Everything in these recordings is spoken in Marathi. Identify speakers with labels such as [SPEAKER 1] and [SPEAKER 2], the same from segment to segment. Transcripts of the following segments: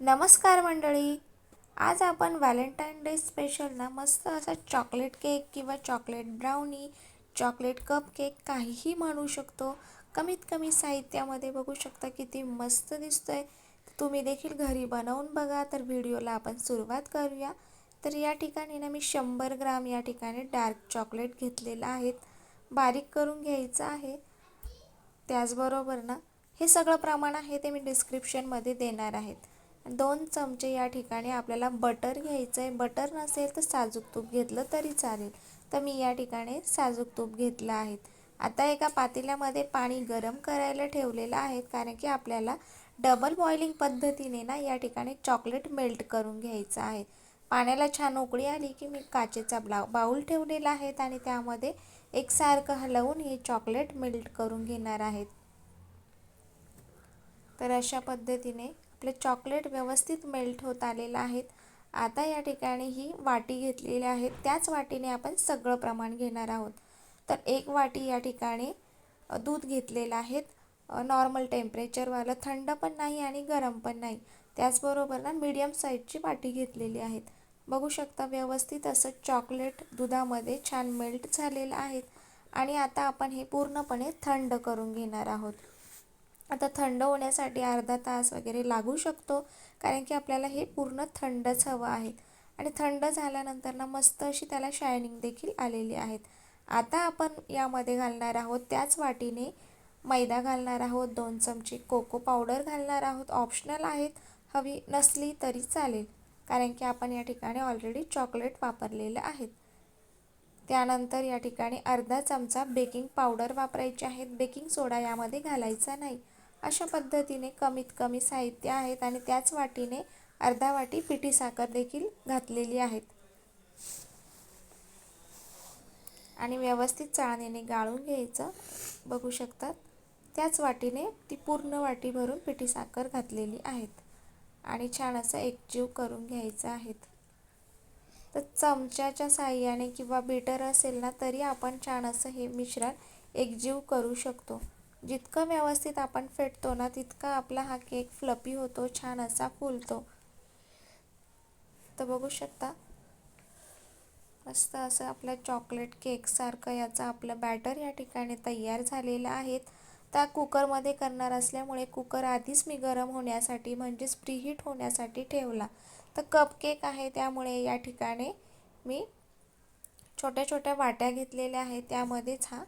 [SPEAKER 1] नमस्कार मंडळी. आज आपण व्हॅलेंटाईन डे स्पेशल ना मस्त असा चॉकलेट केक किंवा chocolate brownie chocolate cupcake काहीही म्हणू शकतो. कमीत कमी साहित्यामध्ये बघू शकता किती मस्त दिसतोय. तुम्ही देखील घरी बनवून बघा तर व्हिडिओला आपण सुरुवात करूया. तर या ठिकाणी ना मी शंभर ग्राम या ठिकाणी डार्क चॉकलेट घेतलेलं आहेत बारीक करून घ्यायचं आहे. त्याचबरोबर ना हे सगळं प्रमाण आहे ते मी डिस्क्रिप्शनमध्ये देणार आहेत दोन चमचे या ठिकाणी आपल्याला बटर घ्यायचं आहे बटर नसेल तर साजूक तूप घेतलं तरी चालेल. तर मी या ठिकाणी साजूक तूप घेतलं आहे. आता एका पातेल्यामध्ये पाणी गरम करायला ठेवलेलं आहे कारण की आपल्याला डबल बॉइलिंग पद्धतीने ना या ठिकाणी चॉकलेट मेल्ट करून घ्यायचं आहे. पाण्याला छान उकळी आली की मी काचेचा ब्ला बाऊल ठेवलेला आहे आणि त्यामध्ये एकसारखं हलवून हे चॉकलेट मेल्ट करून घेणार आहेत तर अशा पद्धतीने आपले चॉकलेट व्यवस्थित मेल्ट होत आलेलं आहेत आता या ठिकाणी ही वाटी घेतलेली आहे. त्याच वाटीने आपण सगळं प्रमाण घेणार आहोत. तर एक वाटी या ठिकाणी दूध घेतलेलं आहेत नॉर्मल टेम्परेचरवालं थंड पण नाही आणि गरम पण नाही. त्याचबरोबर ना मीडियम साईजची वाटी घेतलेली आहेत बघू शकता व्यवस्थित असं चॉकलेट दुधामध्ये छान मेल्ट झालेलं आहेत आणि आता आपण हे पूर्णपणे थंड करून घेणार आहोत. आता थंड होण्यासाठी अर्धा तास वगैरे लागू शकतो कारण की आपल्याला हे पूर्ण थंडच हवं आहे. आणि थंड झाल्यानंतर ना मस्त अशी त्याला शायनिंग देखील आलेली आहेत. आता आपण यामध्ये घालणार आहोत त्याच वाटीने मैदा घालणार आहोत दोन चमचे कोको पावडर घालणार आहोत. ऑप्शनल आहेत हवी नसली तरी चालेल कारण की आपण या ठिकाणी ऑलरेडी चॉकलेट वापरलेलं आहेत. त्यानंतर या ठिकाणी अर्धा चमचा बेकिंग पावडर वापरायचे आहेत. बेकिंग सोडा यामध्ये घालायचा नाही. अशा पद्धतीने कमीत कमी साहित्य आहेत आणि त्याच वाटीने अर्धा वाटी पिठी साखर देखील घातलेली आहेत. आणि व्यवस्थित चाळणीने गाळून घ्यायचं. बघू शकतात. त्याच वाटीने ती पूर्ण वाटी भरून पिठी साखर घातलेली आहेत. आणि छान असं एकजीव करून घ्यायचं आहेत. तर चमच्याच्या साह्याने किंवा बीटर असेल ना तरी आपण छान असं हे मिश्रण एकजीव करू शकतो. जितकं व्यवस्थित आपण फेटतो ना तितका आपला हा केक फ्लपी होतो छान असा फुलतो. तर बघू शकता. मस्त असं आपल्या चॉकलेट केकसारखं याचं आपलं बॅटर या ठिकाणी तयार झालेलं आहे त्या कुकरमध्ये करणार असल्यामुळे कुकर आधीच मी गरम होण्यासाठी म्हणजेच प्रीहीट होण्यासाठी ठेवला. तर कप केक आहे त्यामुळे या ठिकाणी मी छोट्या छोट्या वाट्या घेतलेल्या आहेत. त्यामध्येच हा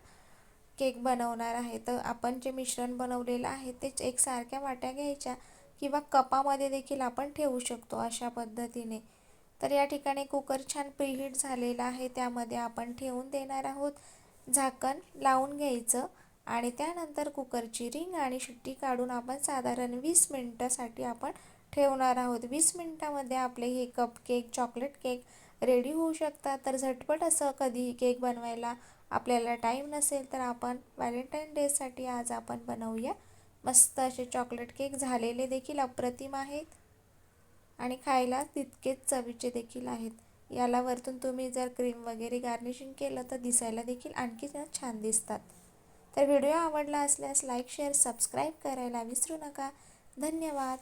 [SPEAKER 1] केक बनवणार आहे तर आपण जे मिश्रण बनवलेलं आहे तेच एकसारख्या वाट्या घ्यायच्या किंवा कपामध्ये देखील आपण ठेवू शकतो अशा पद्धतीने. तर या ठिकाणी कुकर छान प्रीहीट झालेला आहे त्यामध्ये आपण ठेवून देणार आहोत झाकण लावून घ्यायचं आणि त्यानंतर कुकरची रिंग आणि शिट्टी काढून आपण साधारण वीस मिनटासाठी आपण ठेवणार आहोत. वीस मिनटामध्ये आपले हे cupcake chocolate cake ready होऊ शकतात. तर झटपट असं कधीही केक बनवायला आपल्याला टाईम नसेल तर आपण व्हॅलेंटाईन डेसाठी आज आपण बनवूया. मस्त असे चॉकलेट केक झालेले देखील अप्रतिम आहेत. आणि खायला तितकेच चवीचे देखील आहेत. याला वरतून तुम्ही जर क्रीम वगैरे गार्निशिंग केलं तर दिसायला देखील आणखी छान दिसतात. तर व्हिडिओ आवडला असल्यास लाईक शेअर सबस्क्राईब करायला विसरू नका. धन्यवाद.